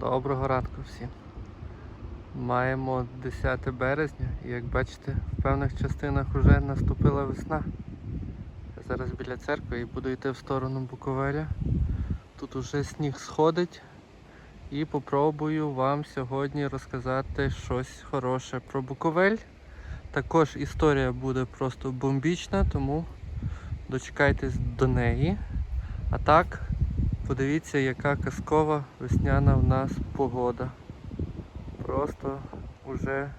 Доброго ранку всім. Маємо 10 березня і як бачите, в певних частинах вже наступила весна. Я зараз біля церкви і буду йти в сторону Буковеля. Тут уже сніг сходить і попробую вам сьогодні розказати щось хороше про Буковель. Також історія буде просто бомбічна, тому дочекайтесь до неї. А так, Подивіться, яка казкова весняна в нас погода. Просто уже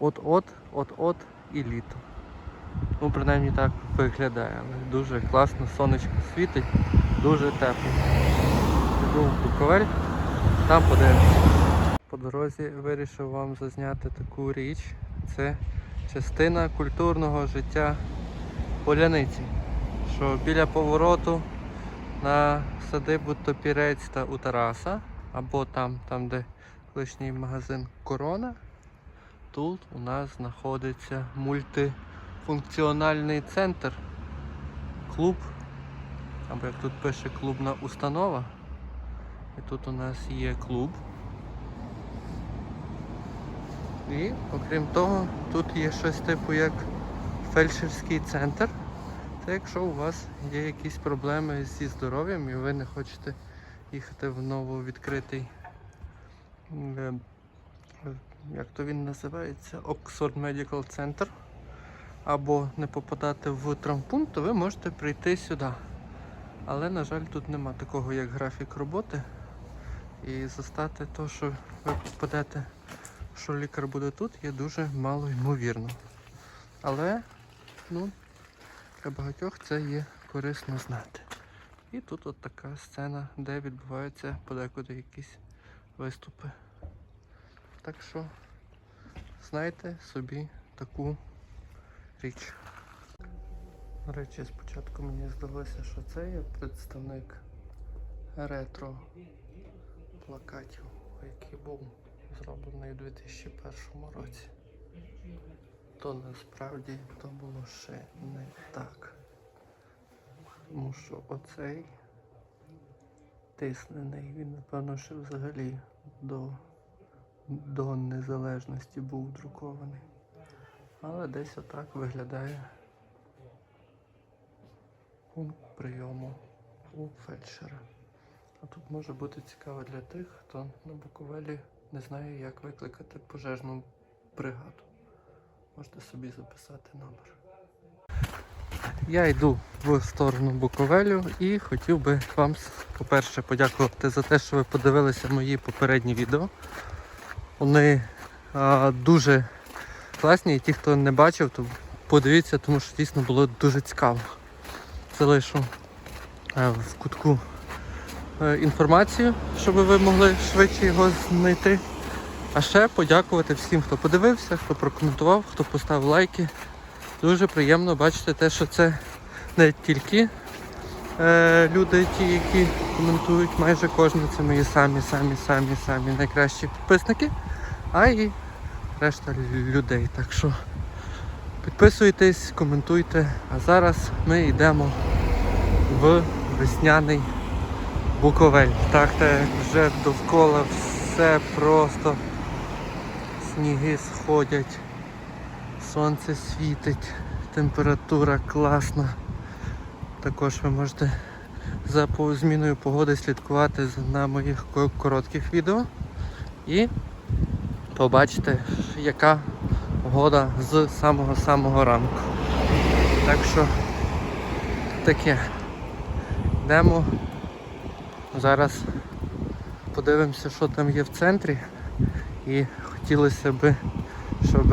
от-от, от-от і літо. Ну, принаймні так виглядає, але дуже класно, сонечко світить, дуже тепло. Йду в Буковель, там подивимося. По дорозі вирішив вам зазняти таку річ. Це частина культурного життя Поляниці, що біля повороту на садибу Топірець та у Тараса, або там, там де колишній магазин Корона. Тут у нас знаходиться мультифункціональний центр, клуб, або як тут пише клубна установа. І тут у нас є клуб. І окрім того, тут є щось типу як фельдшерський центр. Це якщо у вас є якісь проблеми зі здоров'ям і ви не хочете їхати в нововідкритий, е, як то він називається, Oxford Medical Center, або не попадати в травмпункт, то ви можете прийти сюди. Але, на жаль, тут нема такого, як графік роботи. І застати то, що ви попадете, що лікар буде тут, є дуже мало ймовірно. Але, ну, для багатьох це є корисно знати. І тут от така сцена, де відбуваються подекуди якісь виступи. Так що знайте собі таку річ. До речі, спочатку мені здалося, що це є представник ретро плакатів, який був зроблений у 2001 році то насправді то було ще не так. Тому що оцей тиснений, він напевно ще взагалі до, до незалежності був друкований. Але десь отак виглядає пункт прийому у фельдшера. А тут може бути цікаво для тих, хто на Буковелі не знає, як викликати пожежну бригаду. Можете собі записати номер. Я йду в сторону Буковелю і хотів би вам, по-перше, подякувати за те, що ви подивилися мої попередні відео. Вони а, дуже класні, і ті, хто не бачив, то подивіться, тому що дійсно було дуже цікаво. Залишу а, в кутку е, інформацію, щоб ви могли швидше його знайти. А ще подякувати всім, хто подивився, хто прокоментував, хто поставив лайки. Дуже приємно бачити те, що це не тільки е, люди, ті, які коментують, майже кожен це мої самі, самі, самі, самі найкращі підписники, а і решта людей. Так що підписуйтесь, коментуйте. А зараз ми йдемо в весняний Буковель. Так, так вже довкола все просто сніги сходять, сонце світить, температура класна. Також ви можете за зміною погоди слідкувати на моїх коротких відео і побачите, яка погода з самого-самого ранку. Так що таке. Йдемо. Зараз подивимося, що там є в центрі. І хотілося б, щоб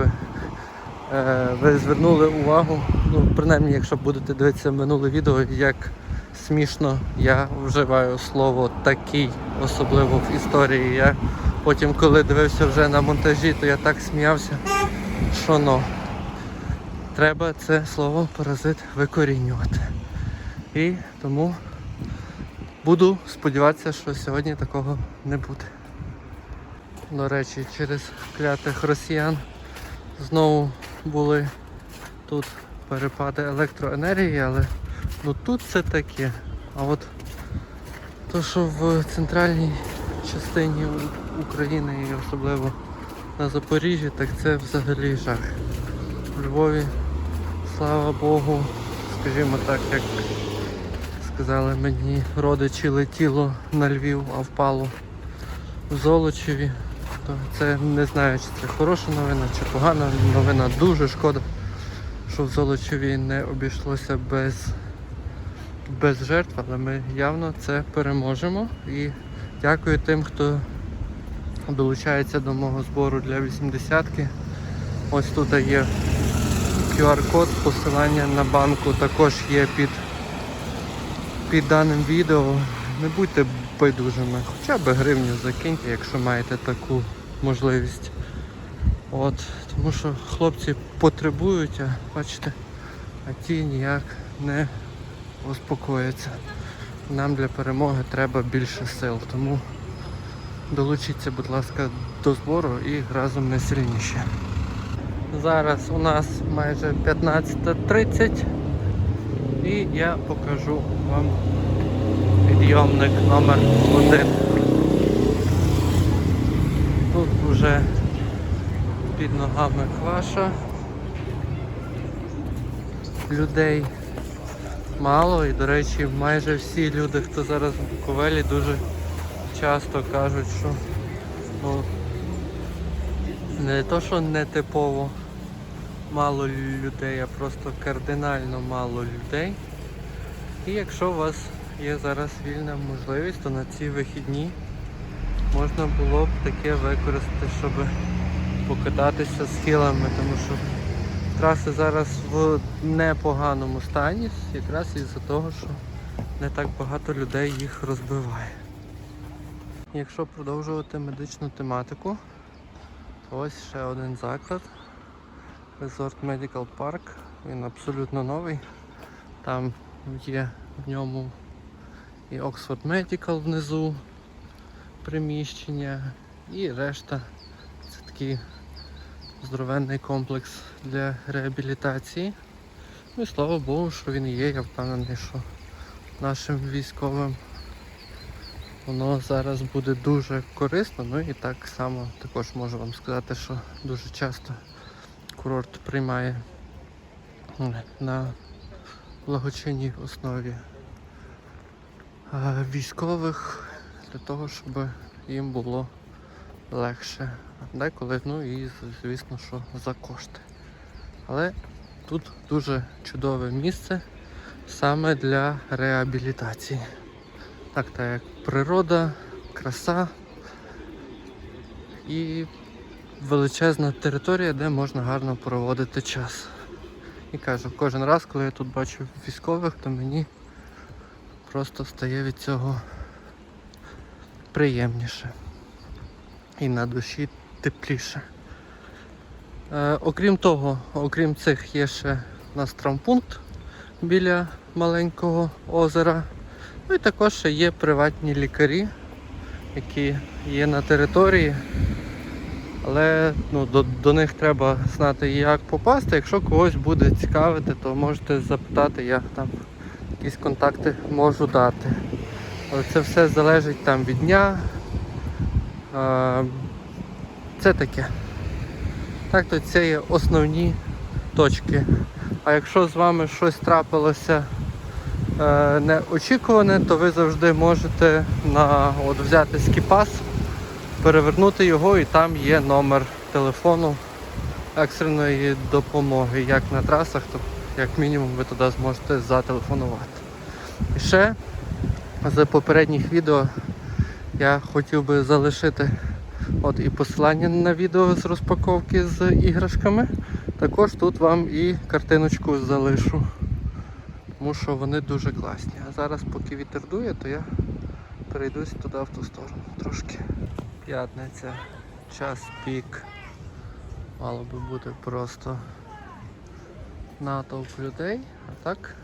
е, ви звернули увагу, ну, принаймні, якщо будете дивитися минуле відео, як смішно я вживаю слово такий, особливо в історії. Я потім, коли дивився вже на монтажі, то я так сміявся, що ну, треба це слово паразит викорінювати. І тому буду сподіватися, що сьогодні такого не буде. До речі, через клятих росіян знову були тут перепади електроенергії, але ну тут це таке. А от То, що в центральній частині України і особливо на Запоріжжі, так це взагалі жах. У Львові, слава Богу, скажімо так, як сказали мені, родичі летіло на Львів, а впало в Золочеві. То це не знаю, чи це хороша новина, чи погана новина. Дуже шкода, що в Золочеві не обійшлося без, без жертв, але ми явно це переможемо. І дякую тим, хто долучається до мого збору для 80-ки. Ось тут є QR-код, посилання на банку також є під, під даним відео. Не будьте байдужими, хоча б гривню закиньте, якщо маєте таку можливість. От, тому що хлопці потребують, а бачите, а ті ніяк не успокояться. Нам для перемоги треба більше сил, тому долучіться, будь ласка, до збору і разом ми сильніші. Зараз у нас майже 15.30 і я покажу вам підйомник номер 1 Тут вже під ногами кваша. Людей мало і, до речі, майже всі люди, хто зараз в Буковелі, дуже часто кажуть, що ну, не то, що не типово мало людей, а просто кардинально мало людей. І якщо у вас є зараз вільна можливість, то на ці вихідні можна було б таке використати, щоб покататися схилами, тому що траси зараз в непоганому стані, якраз із-за того, що не так багато людей їх розбиває. Якщо продовжувати медичну тематику, то ось ще один заклад. Resort Medical Park. Він абсолютно новий. Там є в ньому і Oxford Medical внизу приміщення і решта. Це такий здоровенний комплекс для реабілітації. Ну і слава Богу, що він є. Я впевнений, що нашим військовим воно зараз буде дуже корисно. Ну і так само також можу вам сказати, що дуже часто курорт приймає на благочинній основі військових для того, щоб їм було легше. Деколи, ну і звісно, що за кошти. Але тут дуже чудове місце саме для реабілітації. Так, так як природа, краса і величезна територія, де можна гарно проводити час. І кажу, кожен раз, коли я тут бачу військових, то мені просто стає від цього приємніше і на душі тепліше. Е, окрім того, окрім цих є ще у нас травмпункт біля маленького озера. Ну і також ще є приватні лікарі, які є на території. Але ну, до, до них треба знати, як попасти. Якщо когось буде цікавити, то можете запитати, я там якісь контакти можу дати. Але це все залежить там від дня. Це таке. Так, то це є основні точки. А якщо з вами щось трапилося е, неочікуване, то ви завжди можете на, от, взяти скіпас, перевернути його і там є номер телефону екстреної допомоги. Як на трасах, то як мінімум ви туди зможете зателефонувати. І ще з попередніх відео я хотів би залишити от і посилання на відео з розпаковки з іграшками. Також тут вам і картиночку залишу. Тому що вони дуже класні. А зараз поки вітер дує, то я перейдусь туди в ту сторону трошки. П'ятниця, час пік. Мало би бути просто натовп людей, а так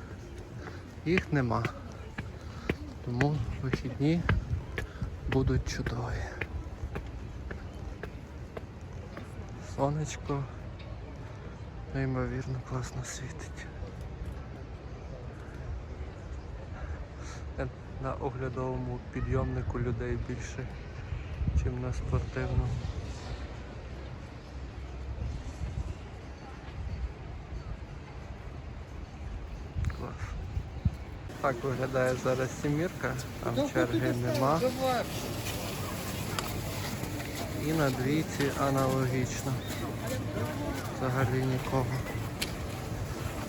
їх нема. Тому вихідні будуть чудові. Сонечко неймовірно класно світить. На оглядовому підйомнику людей більше, ніж на спортивному. Так виглядає зараз сімірка, там черги нема. І на двійці аналогічно. Взагалі нікого.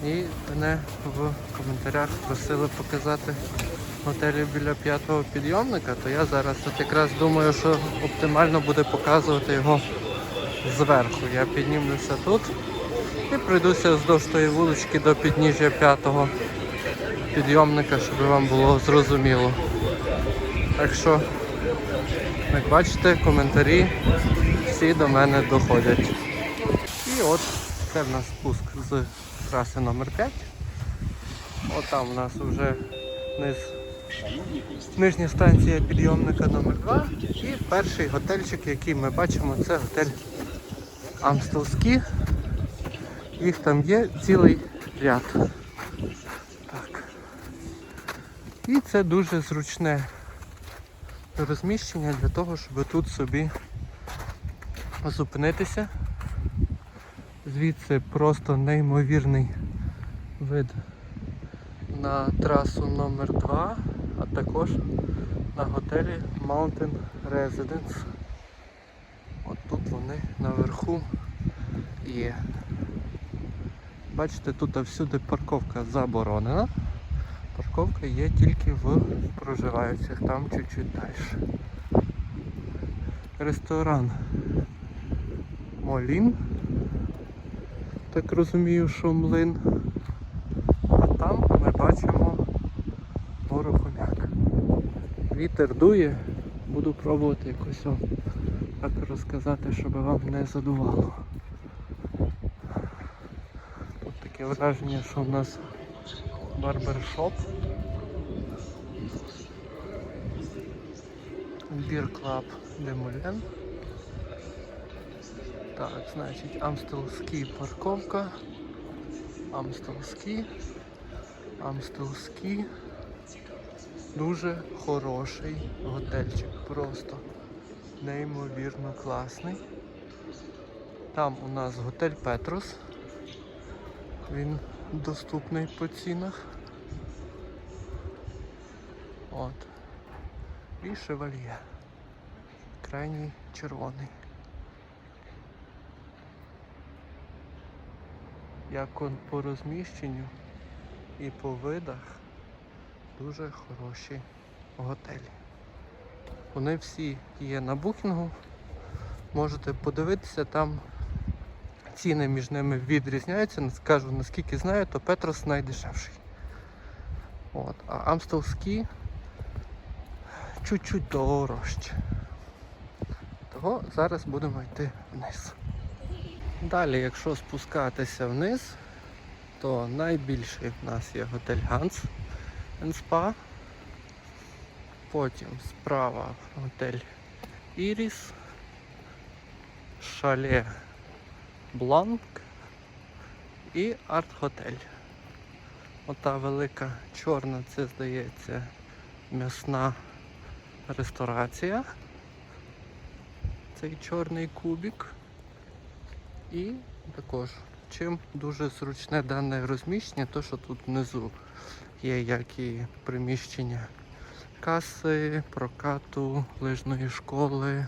І мене в коментарях просили показати готелі біля п'ятого підйомника, то я зараз от якраз думаю, що оптимально буде показувати його зверху. Я піднімлюся тут і пройдуся вздовж тої вулички до підніжжя п'ятого підйомника, щоб вам було зрозуміло. Так що, як бачите, коментарі всі до мене доходять. І от це в нас спуск з траси номер 5 От там у нас вже низ, нижня станція підйомника номер 2 І перший готельчик, який ми бачимо, це готель Амстелський. Їх там є цілий ряд. І це дуже зручне розміщення для того, щоб тут собі зупинитися. Звідси просто неймовірний вид на трасу номер 2 а також на готелі Mountain Residence. От тут вони наверху є. Бачите, тут всюди парковка заборонена. Парковка є тільки в проживаючих, там чуть-чуть далі. Ресторан Молін. Так розумію, що млин. А там ми бачимо горохомяк. Вітер дує, буду пробувати якось вам так розказати, щоб вам не задувало. Тут таке враження, що в нас барбершоп. Бір Клаб Демолен. Так, значить, Амстелський парковка. Амстелський. Амстелський. Дуже хороший готельчик. Просто неймовірно класний. Там у нас готель Петрос. Він доступний по цінах. От. І шевальє. Крайній червоний. Як он по розміщенню і по видах дуже хороші готелі. Вони всі є на букінгу. Можете подивитися, там ціни між ними відрізняються. Скажу, наскільки знаю, то Петрос найдешевший. От. А Амстелський чуть-чуть дорожче. Того зараз будемо йти вниз. Далі, якщо спускатися вниз, то найбільший в нас є готель Ганс Spa. Потім справа готель Іріс, Шале Бланк і арт-готель. Ота велика чорна, це здається м'ясна ресторація. Цей чорний кубик. І також, чим дуже зручне дане розміщення, то що тут внизу є як і приміщення каси, прокату, лижної школи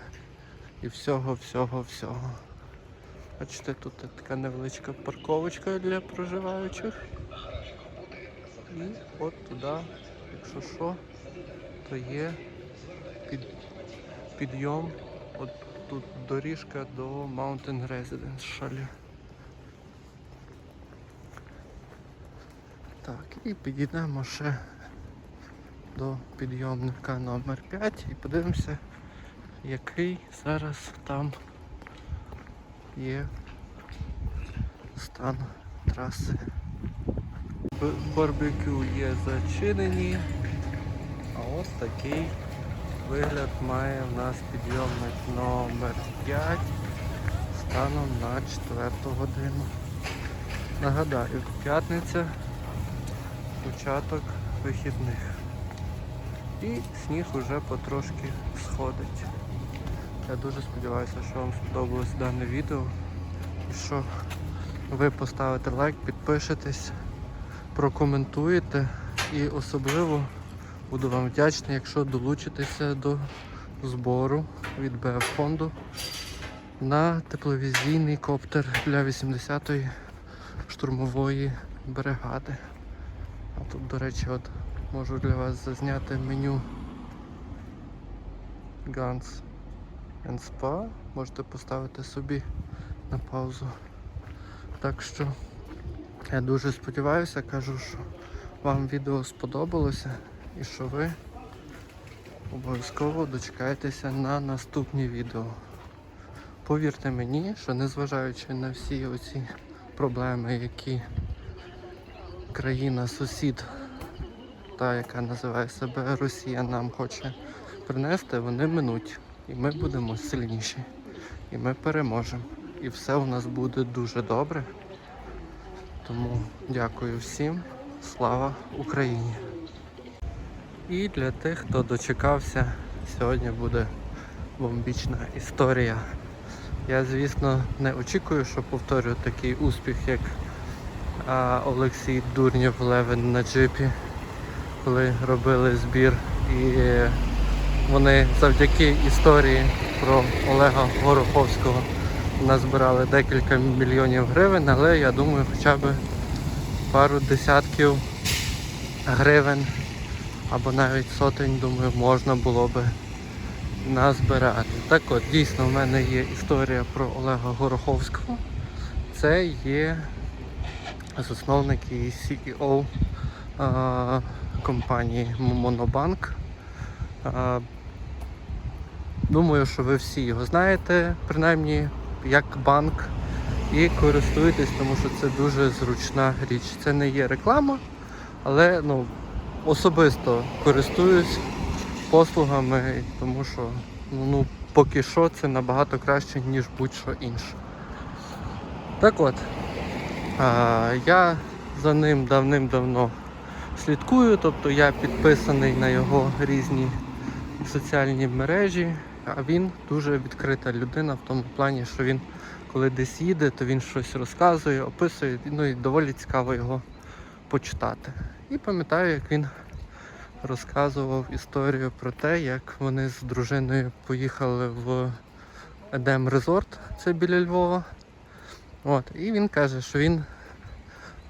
і всього-всього-всього. Бачите, тут така невеличка парковочка для проживаючих. І от туди, якщо що, то є під, підйом. От тут доріжка до Mountain Residence Шалі. Так, і підійдемо ще до підйомника номер 5 і подивимося, який зараз там є стан траси. Барбекю є зачинені, а ось такий вигляд має в нас підйомник номер 5 станом на 4 годину. Нагадаю, п'ятниця, початок вихідних. І сніг уже потрошки сходить. Я дуже сподіваюся, що вам сподобалось дане відео. І що ви поставите лайк, підпишетесь, прокоментуєте і особливо буду вам вдячний, якщо долучитеся до збору від БФ фонду на тепловізійний коптер для 80-ї штурмової бригади. А тут, до речі, от можу для вас зазняти меню Guns Spa. Можете поставити собі на паузу. Так що я дуже сподіваюся, кажу, що вам відео сподобалося і що ви обов'язково дочекаєтеся на наступні відео. Повірте мені, що незважаючи на всі оці проблеми, які країна-сусід, та яка називає себе Росія, нам хоче принести, вони минуть. І ми будемо сильніші. І ми переможемо. І все у нас буде дуже добре. Тому дякую всім. Слава Україні! І для тих, хто дочекався, сьогодні буде бомбічна історія. Я, звісно, не очікую, що повторю такий успіх, як а, Олексій Дурнєв Левен на джипі, коли робили збір. І вони завдяки історії про Олега Гороховського назбирали декілька мільйонів гривень, але я думаю, хоча б пару десятків гривень або навіть сотень, думаю, можна було би назбирати. Так от, дійсно, в мене є історія про Олега Гороховського. Це є засновник і CEO компанії Монобанк. Думаю, що ви всі його знаєте, принаймні як банк, і користуєтесь, тому що це дуже зручна річ. Це не є реклама, але ну, особисто користуюсь послугами, тому що ну, поки що це набагато краще, ніж будь-що інше. Так от, а, я за ним давним-давно слідкую, тобто я підписаний на його різні соціальні мережі, а він дуже відкрита людина в тому плані, що він коли десь їде, то він щось розказує, описує, ну і доволі цікаво його почитати. І пам'ятаю, як він розказував історію про те, як вони з дружиною поїхали в Едем Резорт, це біля Львова. От, і він каже, що він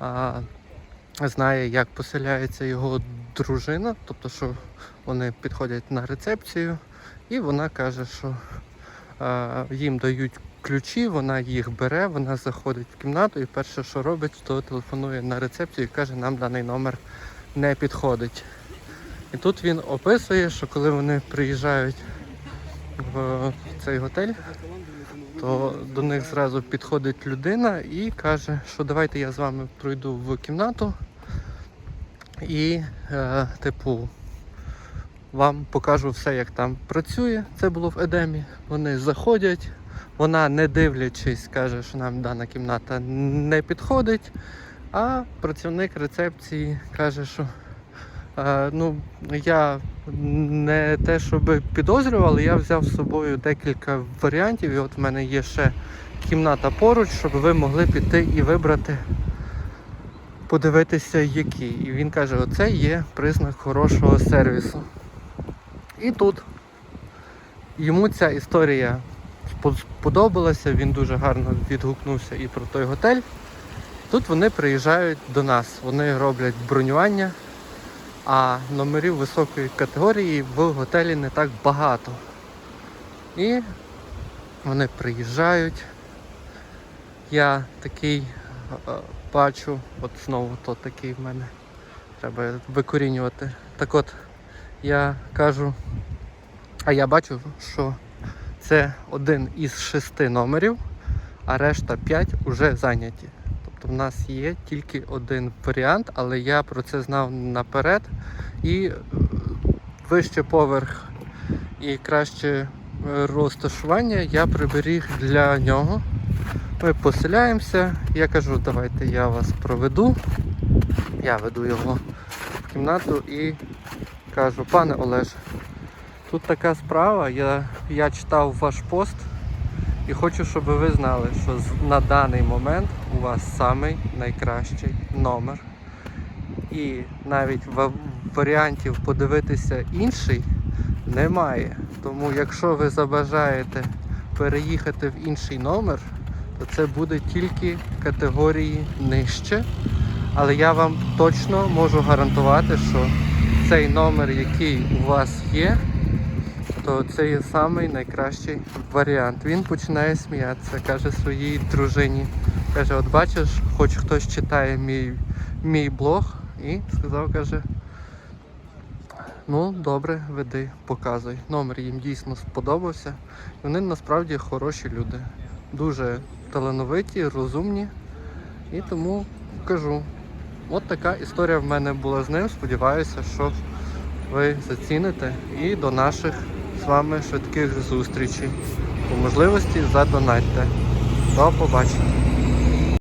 а, знає, як поселяється його дружина, тобто, що вони підходять на рецепцію, і вона каже, що а, їм дають ключі, вона їх бере, вона заходить в кімнату і перше, що робить, то телефонує на рецепцію і каже, нам даний номер не підходить. І тут він описує, що коли вони приїжджають в цей готель, то до них зразу підходить людина і каже, що давайте я з вами пройду в кімнату і, е, типу, вам покажу все, як там працює. Це було в Едемі. Вони заходять, вона, не дивлячись, каже, що нам дана кімната не підходить. А працівник рецепції каже, що е, ну, я не те, щоб підозрював, але я взяв з собою декілька варіантів. І от в мене є ще кімната поруч, щоб ви могли піти і вибрати, подивитися, які. І він каже, оце є признак хорошого сервісу. І тут йому ця історія сподобалася, він дуже гарно відгукнувся і про той готель. Тут вони приїжджають до нас, вони роблять бронювання, а номерів високої категорії в готелі не так багато. І вони приїжджають. Я такий е, бачу, от знову то такий в мене. Треба викорінювати. Так от я кажу, а я бачу, що це один із шести номерів, а решта п'ять вже зайняті. Тобто в нас є тільки один варіант, але я про це знав наперед. І е, вище поверх і краще е, розташування я приберіг для нього. Ми поселяємося. Я кажу, давайте я вас проведу. Я веду його в кімнату і кажу, пане Олеже, тут така справа, я, я читав ваш пост і хочу, щоб ви знали, що на даний момент у вас самий найкращий номер. І навіть в варіантів подивитися інший немає. Тому якщо ви забажаєте переїхати в інший номер, то це буде тільки категорії нижче. Але я вам точно можу гарантувати, що цей номер, який у вас є, то це є самий найкращий варіант. Він починає сміятися, каже своїй дружині. Каже, от бачиш, хоч хтось читає мій, мій блог, і сказав, каже, ну добре, веди, показуй. Номер їм дійсно сподобався. Вони насправді хороші люди. Дуже талановиті, розумні. І тому кажу, от така історія в мене була з ним. Сподіваюся, що ви заціните і до наших з вами швидких зустрічей. По можливості задонатьте. До побачення.